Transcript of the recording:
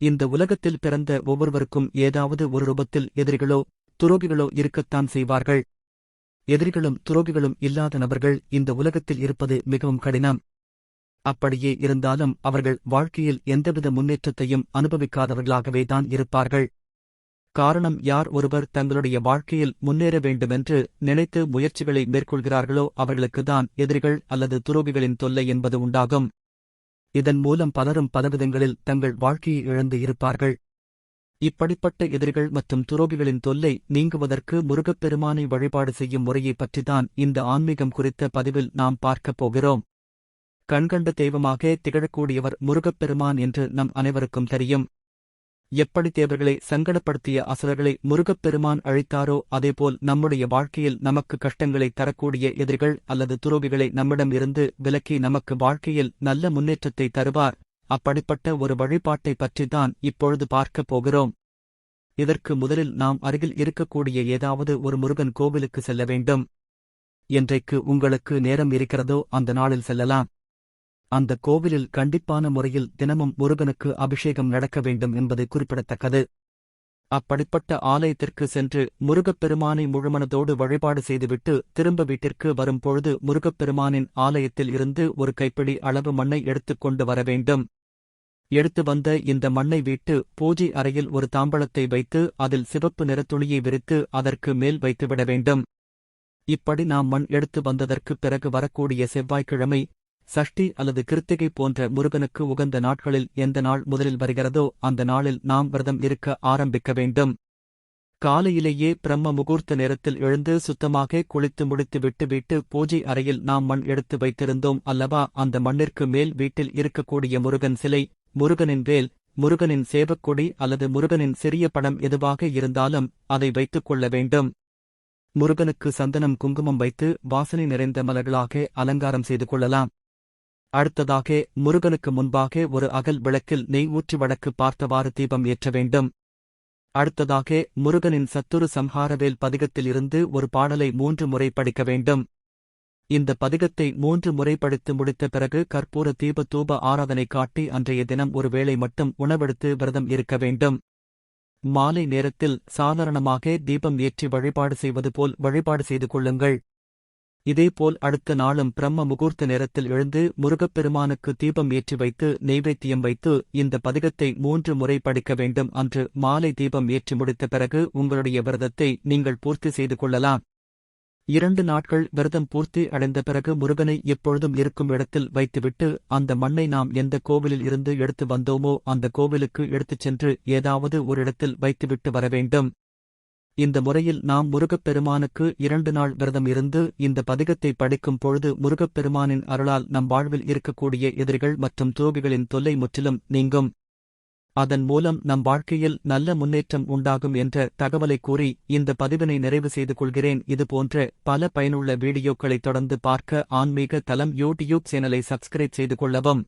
இந்த உலகத்தில் பிறந்த ஒவ்வொருவருக்கும் ஏதாவது ஒரு ரூபத்தில் எதிரிகளோ துரோகிகளோ இருக்கத்தான் செய்வார்கள். எதிரிகளும் துரோகிகளும் இல்லாத நபர்கள் இந்த உலகத்தில் இருப்பது மிகவும் கடினம். அப்படியே இருந்தாலும் அவர்கள் வாழ்க்கையில் எந்தவித முன்னேற்றத்தையும் அனுபவிக்காதவர்களாகவே தான் இருப்பார்கள். காரணம் யார் ஒருவர் தங்களுடைய வாழ்க்கையில் முன்னேற வேண்டுமென்று நினைத்து முயற்சிகளை மேற்கொள்கிறார்களோ அவர்களுக்குதான் எதிரிகள் அல்லது துரோகிகளின் தொல்லை என்பது உண்டாகும். இதன் மூலம் பலரும் பலவிதங்களில் தங்கள் வாழ்க்கையை இழந்து இருப்பார்கள். இப்படிப்பட்ட எதிரிகள் மற்றும் துரோகிகளின் தொல்லை நீங்குவதற்கு முருகப்பெருமானை வழிபாடு செய்யும் முறையைப் பற்றிதான் இந்த ஆன்மீகம் குறித்த பதிவில் நாம் பார்க்கப் போகிறோம். கண்கண்ட தெய்வமாக திகழக்கூடியவர் முருகப்பெருமான் என்று நம் அனைவருக்கும் தெரியும். எப்படி தேவர்களை சங்கடப்படுத்திய அசுரர்களை முருகப்பெருமான் அழித்தாரோ அதேபோல் நம்முடைய வாழ்க்கையில் நமக்கு கஷ்டங்களை தரக்கூடிய எதிரிகள் அல்லது துரோகிகளை நம்மிடம் இருந்து விலக்கி நமக்கு வாழ்க்கையில் நல்ல முன்னேற்றத்தை தருவார். அப்படிப்பட்ட ஒரு வழிபாட்டை பற்றித்தான் இப்பொழுது பார்க்கப் போகிறோம். இதற்கு முதலில் நாம் அருகில் இருக்கக்கூடிய ஏதாவது ஒரு முருகன் கோவிலுக்கு செல்ல வேண்டும். என்றைக்கு உங்களுக்கு நேரம் இருக்கிறதோ அந்த நாளில் செல்லலாம். அந்த கோவிலில் கண்டிப்பான முறையில் தினமும் முருகனுக்கு அபிஷேகம் நடக்க வேண்டும் என்பது குறிப்பிடத்தக்கது. அப்படிப்பட்ட ஆலயத்திற்கு சென்று முருகப்பெருமானை முழுமனதோடு வழிபாடு செய்துவிட்டு திரும்ப வீட்டிற்கு வரும்பொழுது முருகப்பெருமானின் ஆலயத்தில் இருந்து ஒரு கைப்பிடி அளவு மண்ணை எடுத்துக்கொண்டு வர வேண்டும். எடுத்து வந்த இந்த மண்ணை வீட்டு பூஜை அறையில் ஒரு தாம்பளத்தை வைத்து அதில் சிவப்பு நிறத்துளியை விரித்து அதற்கு மேல் வைத்துவிட வேண்டும். இப்படி நாம் மண் எடுத்து வந்ததற்குப் பிறகு வரக்கூடிய செவ்வாய்க்கிழமை சஷ்டி அல்லது கிருத்திகை போன்ற முருகனுக்கு உகந்த நாட்களில் எந்த நாள் முதலில் வருகிறதோ அந்த நாளில் நாம் விரதம் இருக்க ஆரம்பிக்க வேண்டும். காலையிலேயே பிரம்ம முகூர்த்த நேரத்தில் எழுந்து சுத்தமாக குளித்து முடித்து விட்டு வீட்டு பூஜை அறையில் நாம் மண் எடுத்து வைத்திருந்தோம் அல்லவா? அந்த மண்ணிற்கு மேல் வீட்டில் இருக்கக்கூடிய முருகன் சிலை முருகனின் வேல் முருகனின் சேவக்கொடி அல்லது முருகனின் சிறிய படம் எதுவாக இருந்தாலும் அதை வைத்துக் கொள்ள வேண்டும். முருகனுக்கு சந்தனம் குங்குமம் வைத்து வாசனை நிறைந்த மலர்களாக அலங்காரம் செய்து கொள்ளலாம். அடுத்ததாக முருகனுக்கு முன்பாக ஒரு அகல் விளக்கில் நெய் ஊற்றி வழக்கு பார்த்தவாறு தீபம் ஏற்ற வேண்டும். அடுத்ததாக முருகனின் சத்துரு சம்ஹாரவேல் பதிகத்தில் இருந்து ஒரு பாடலை மூன்று முறை படிக்க வேண்டும். இந்த பதிகத்தை மூன்று முறை படித்து முடித்த பிறகு கற்பூர தீப தூப ஆராதனை காட்டி அன்றைய தினம் ஒரு வேளை மட்டும் உணவெடுத்து விரதம் இருக்க வேண்டும். மாலை நேரத்தில் சாதாரணமாக தீபம் ஏற்றி வழிபாடு செய்வது போல் வழிபாடு செய்து கொள்ளுங்கள். இதேபோல் அடுத்த நாளும் பிரம்ம முகூர்த்த நேரத்தில் எழுந்து முருகப்பெருமானுக்கு தீபம் ஏற்றி வைத்து நெய்வேத்தியம் வைத்து இந்த பதிகத்தை மூன்று முறை படிக்க வேண்டும் அன்று மாலை தீபம் ஏற்றி முடித்த பிறகு உங்களுடைய விரதத்தை நீங்கள் பூர்த்தி செய்து கொள்ளலாம். இரண்டு நாட்கள் விரதம் பூர்த்தி அடைந்த பிறகு முருகனை எப்பொழுதும் இருக்கும் இடத்தில் வைத்துவிட்டு அந்த மண்ணை நாம் எந்த கோவிலில் இருந்து எடுத்து வந்தோமோ அந்த கோவிலுக்கு எடுத்துச் சென்று ஏதாவது ஒரு இடத்தில் வைத்துவிட்டு வர வேண்டும். இந்த முறையில் நாம் முருகப்பெருமானுக்கு இரண்டு நாள் விரதம் இருந்து இந்த பதிகத்தை படிக்கும் பொழுது முருகப்பெருமானின் அருளால் நம் வாழ்வில் இருக்கக்கூடிய எதிரிகள் மற்றும் துரோகிகளின் தொல்லை முற்றிலும் நீங்கும். அதன் மூலம் நம் வாழ்க்கையில் நல்ல முன்னேற்றம் உண்டாகும் என்ற தகவலை கூறி இந்த பதிவினை நிறைவு செய்து கொள்கிறேன். இதுபோன்ற பல பயனுள்ள வீடியோக்களை தொடர்ந்து பார்க்க ஆன்மீக தலம் யூடியூப் சேனலை சப்ஸ்கிரைப் செய்து கொள்ளவும்.